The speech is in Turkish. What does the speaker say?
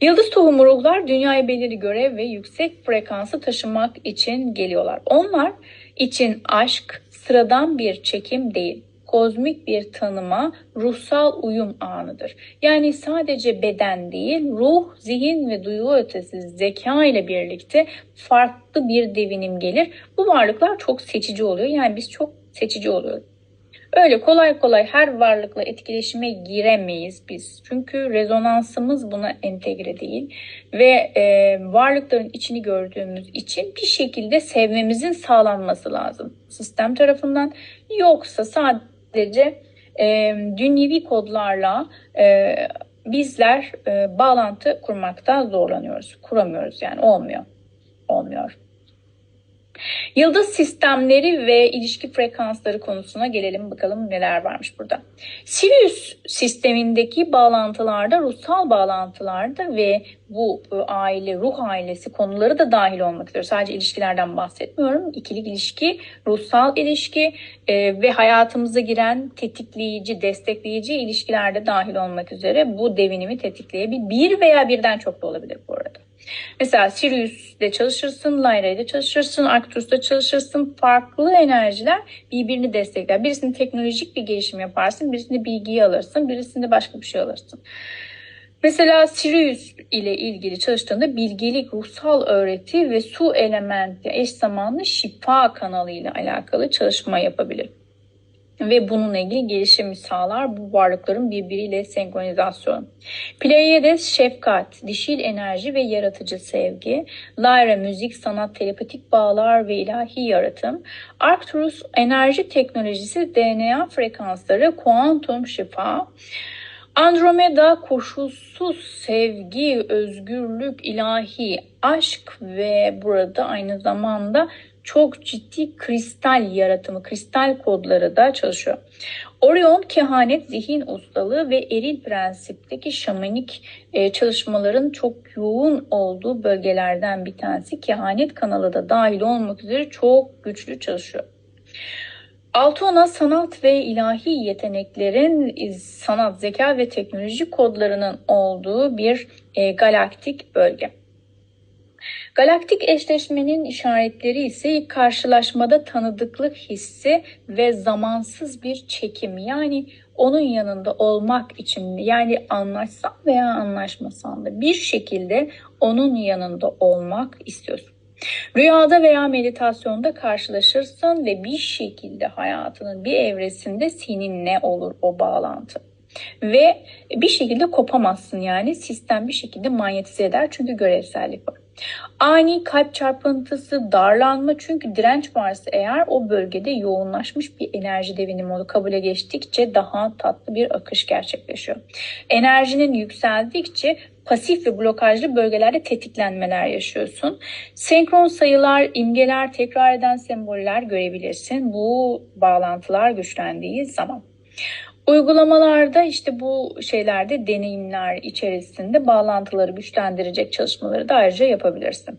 Yıldız tohumu ruhlar dünyaya belirli görev ve yüksek frekansı taşımak için geliyorlar. Onlar için aşk sıradan bir çekim değil kozmik bir tanıma, ruhsal uyum anıdır. Yani sadece beden değil, ruh, zihin ve duygu ötesi zeka ile birlikte farklı bir devinim gelir. Bu varlıklar çok seçici oluyor. Yani biz çok seçici oluyoruz. Öyle kolay kolay her varlıkla etkileşime giremeyiz biz. Çünkü rezonansımız buna entegre değil ve e, varlıkların içini gördüğümüz için bir şekilde sevmemizin sağlanması lazım sistem tarafından. Yoksa sadece e, dünyevi kodlarla e, bizler e, bağlantı kurmakta zorlanıyoruz. Kuramıyoruz yani olmuyor. Olmuyor. Yıldız sistemleri ve ilişki frekansları konusuna gelelim bakalım neler varmış burada. Sirius sistemindeki bağlantılarda, ruhsal bağlantılarda ve bu e, aile, ruh ailesi konuları da dahil olmak üzere. Sadece ilişkilerden bahsetmiyorum. İkilik ilişki, ruhsal ilişki e, ve hayatımıza giren tetikleyici, destekleyici ilişkilerde dahil olmak üzere bu devinimi tetikleyebilir. Bir veya birden çok da olabilir bu arada. Mesela Sirius'de çalışırsın, Lyra'da çalışırsın, Arcturus'ta çalışırsın. Farklı enerjiler birbirini destekler. Birisinde teknolojik bir gelişim yaparsın, birisinde bilgiyi alırsın, birisinde başka bir şey alırsın. Mesela Sirius ile ilgili çalıştığında bilgelik, ruhsal öğreti ve su elementi eş zamanlı şifa kanalı ile alakalı çalışma yapabilir ve bununla ilgili gelişimi sağlar bu varlıkların birbiriyle senkronizasyonu. Pleiades şefkat, dişil enerji ve yaratıcı sevgi, Lyra müzik, sanat, telepatik bağlar ve ilahi yaratım, Arcturus enerji teknolojisi, DNA frekansları, kuantum şifa, Andromeda koşulsuz sevgi, özgürlük, ilahi aşk ve burada aynı zamanda çok ciddi kristal yaratımı, kristal kodları da çalışıyor. Orion kehanet, zihin ustalığı ve eril prensipteki şamanik e, çalışmaların çok yoğun olduğu bölgelerden bir tanesi. Kehanet kanalı da dahil olmak üzere çok güçlü çalışıyor. Altona sanat ve ilahi yeteneklerin sanat, zeka ve teknoloji kodlarının olduğu bir e, galaktik bölge. Galaktik eşleşmenin işaretleri ise karşılaşmada tanıdıklık hissi ve zamansız bir çekim. Yani onun yanında olmak için yani anlaşsan veya anlaşmasan da bir şekilde onun yanında olmak istiyorsun. Rüyada veya meditasyonda karşılaşırsın ve bir şekilde hayatının bir evresinde seninle olur o bağlantı. Ve bir şekilde kopamazsın yani sistem bir şekilde manyetize eder çünkü görevsellik var. Ani kalp çarpıntısı, darlanma çünkü direnç varsa eğer o bölgede yoğunlaşmış bir enerji devinimi olur. Kabule geçtikçe daha tatlı bir akış gerçekleşiyor. Enerjinin yükseldikçe pasif ve blokajlı bölgelerde tetiklenmeler yaşıyorsun. Senkron sayılar, imgeler, tekrar eden semboller görebilirsin bu bağlantılar güçlendiği zaman. Uygulamalarda işte bu şeylerde deneyimler içerisinde bağlantıları güçlendirecek çalışmaları da ayrıca yapabilirsin.